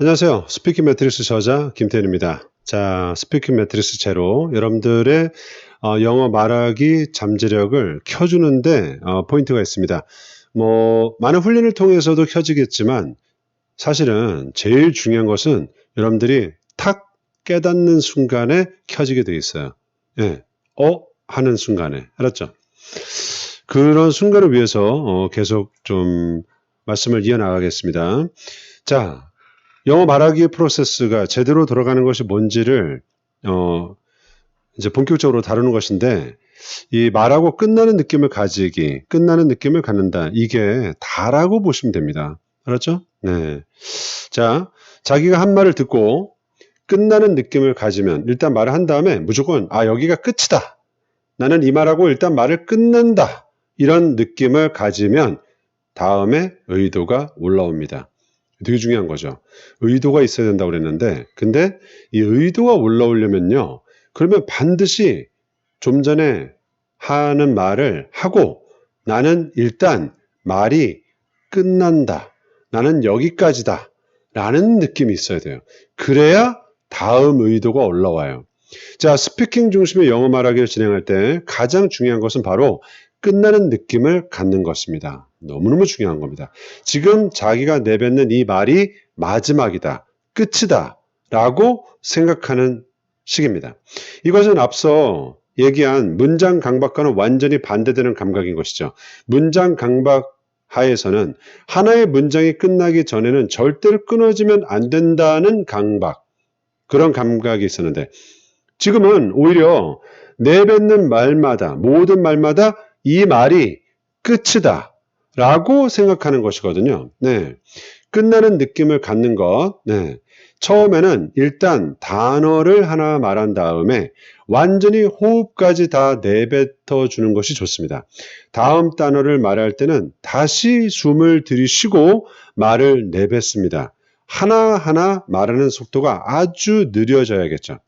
안녕하세요. 스피킹 매트릭스 저자 김태현입니다. 자, 스피킹 매트릭스 제로 여러분들의 어, 영어 말하기 잠재력을 켜주는데 어, 포인트가 있습니다. 뭐 많은 훈련을 통해서도 켜지겠지만 사실은 제일 중요한 것은 여러분들이 탁 깨닫는 순간에 켜지게 돼 있어요. 예, 어 하는 순간에 알았죠? 그런 순간을 위해서 어, 계속 좀 말씀을 이어나가겠습니다. 자, 영어 말하기 프로세스가 제대로 돌아가는 것이 뭔지를 어, 이제 본격적으로 다루는 것인데 이 말하고 끝나는 느낌을 가지기, 끝나는 느낌을 갖는다. 이게 다라고 보시면 됩니다. 알았죠? 네. 자, 자기가 한 말을 듣고 끝나는 느낌을 가지면 일단 말을 한 다음에 무조건 아 여기가 끝이다. 나는 이 말하고 일단 말을 끝낸다. 이런 느낌을 가지면 다음에 의도가 올라옵니다. 되게 중요한 거죠. 의도가 있어야 된다고 그랬는데, 근데 이 의도가 올라오려면요, 그러면 반드시 좀 전에 하는 말을 하고 나는 일단 말이 끝난다. 나는 여기까지다. 라는 느낌이 있어야 돼요. 그래야 다음 의도가 올라와요. 자, 스피킹 중심의 영어 말하기를 진행할 때 가장 중요한 것은 바로 끝나는 느낌을 갖는 것입니다. 너무너무 중요한 겁니다. 지금 자기가 내뱉는 이 말이 마지막이다, 끝이다 라고 생각하는 식입니다. 이것은 앞서 얘기한 문장 강박과는 완전히 반대되는 감각인 것이죠. 문장 강박 하에서는 하나의 문장이 끝나기 전에는 절대로 끊어지면 안 된다는 감각, 그런 감각이 있었는데 지금은 오히려 내뱉는 말마다, 모든 말마다 이 말이 끝이다. 라고 생각하는 것이거든요. 네. 끝나는 느낌을 갖는 것. 네. 처음에는 일단 단어를 하나 말한 다음에 완전히 호흡까지 다 내뱉어 주는 것이 좋습니다. 다음 단어를 말할 때는 다시 숨을 들이쉬고 말을 내뱉습니다. 하나하나 말하는 속도가 아주 느려져야겠죠.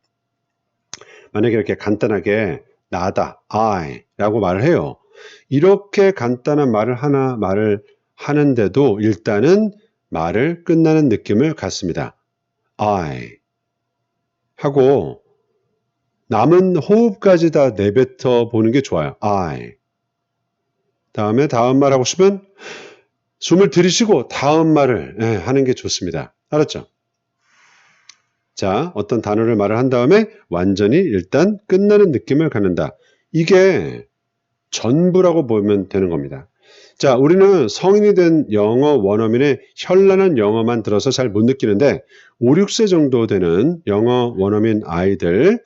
만약에 이렇게 간단하게 나다, I 라고 말을 해요. 이렇게 간단한 말을 하나 말을 하는데도 일단은 말을 끝나는 느낌을 갖습니다. I 하고 남은 호흡까지 다 내뱉어 보는 게 좋아요. I 다음에 다음 말 하고 싶으면 숨을 들이쉬고 다음 말을 예, 하는 게 좋습니다. 알았죠? 자, 어떤 단어를 말을 한 다음에 완전히 일단 끝나는 느낌을 갖는다. 이게 전부라고 보면 되는 겁니다. 자, 우리는 성인이 된 영어 원어민의 현란한 영어만 들어서 잘 못 느끼는데 5, 6세 정도 되는 영어 원어민 아이들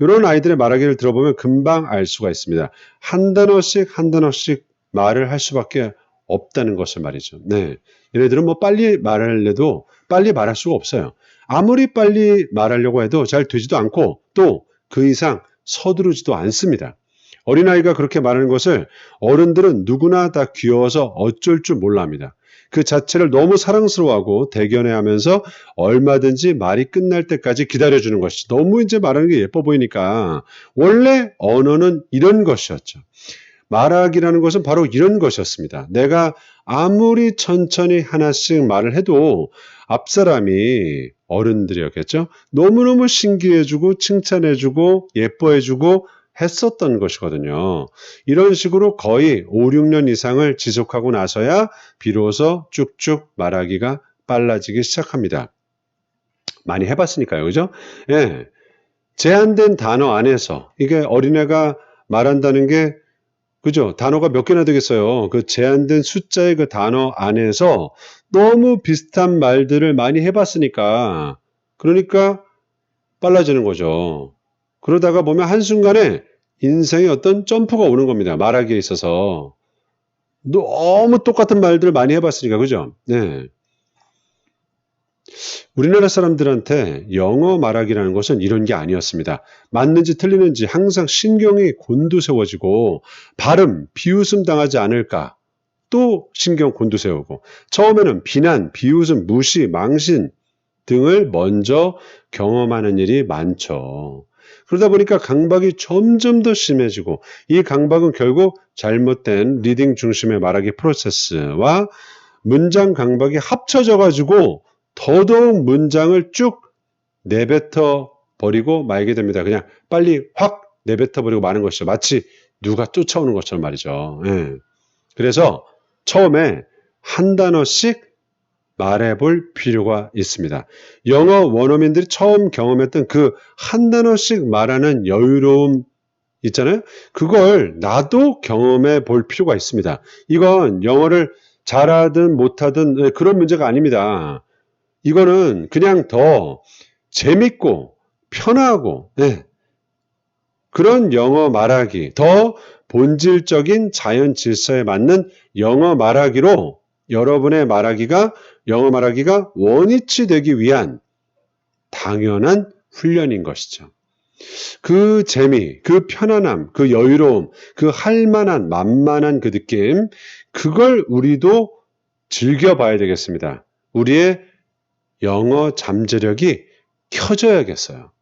이런 아이들의 말하기를 들어보면 금방 알 수가 있습니다. 한 단어씩 한 단어씩 말을 할 수밖에 없다는 것을 말이죠. 네. 얘네들은 뭐 빨리 말하려도 빨리 말할 수가 없어요. 아무리 빨리 말하려고 해도 잘 되지도 않고 또 그 이상 서두르지도 않습니다. 어린아이가 그렇게 말하는 것을 어른들은 누구나 다 귀여워서 어쩔 줄 몰라 합니다. 그 자체를 너무 사랑스러워하고 대견해 하면서 얼마든지 말이 끝날 때까지 기다려주는 것이 너무 이제 말하는 게 예뻐 보이니까 원래 언어는 이런 것이었죠. 말하기라는 것은 바로 이런 것이었습니다. 내가 아무리 천천히 하나씩 말을 해도 앞사람이 어른들이었겠죠. 너무너무 신기해주고 칭찬해주고 예뻐해주고 했었던 것이거든요. 이런 식으로 거의 5, 6년 이상을 지속하고 나서야 비로소 쭉쭉 말하기가 빨라지기 시작합니다. 많이 해봤으니까요. 그죠? 예. 제한된 단어 안에서 이게 어린애가 말한다는 게 그죠? 단어가 몇 개나 되겠어요. 그 제한된 숫자의 그 단어 안에서 너무 비슷한 말들을 많이 해봤으니까 그러니까 빨라지는 거죠. 그러다가 보면 한순간에 인생에 어떤 점프가 오는 겁니다. 말하기에 있어서. 너무 똑같은 말들을 많이 해봤으니까, 그죠? 네. 우리나라 사람들한테 영어 말하기라는 것은 이런 게 아니었습니다. 맞는지 틀리는지 항상 신경이 곤두세워지고 발음, 비웃음 당하지 않을까 또 신경 곤두세우고 처음에는 비난, 비웃음, 무시, 망신 등을 먼저 경험하는 일이 많죠. 그러다 보니까 강박이 점점 더 심해지고 이 강박은 결국 잘못된 리딩 중심의 말하기 프로세스와 문장 강박이 합쳐져 가지고 더더욱 문장을 쭉 내뱉어 버리고 말게 됩니다. 그냥 빨리 확 내뱉어 버리고 마는 것이죠. 마치 누가 쫓아오는 것처럼 말이죠. 예. 그래서 처음에 한 단어씩 말해볼 필요가 있습니다. 영어 원어민들이 처음 경험했던 그 한 단어씩 말하는 여유로움 있잖아요. 그걸 나도 경험해 볼 필요가 있습니다. 이건 영어를 잘하든 못하든 예, 그런 문제가 아닙니다. 이거는 그냥 더 재밌고 편하고 네. 그런 영어 말하기, 더 본질적인 자연 질서에 맞는 영어 말하기로 여러분의 말하기가 영어 말하기가 원위치 되기 위한 당연한 훈련인 것이죠. 그 재미, 그 편안함, 그 여유로움, 그 할만한, 만만한 그 느낌, 그걸 우리도 즐겨봐야 되겠습니다. 우리의 영어 잠재력이 켜져야겠어요.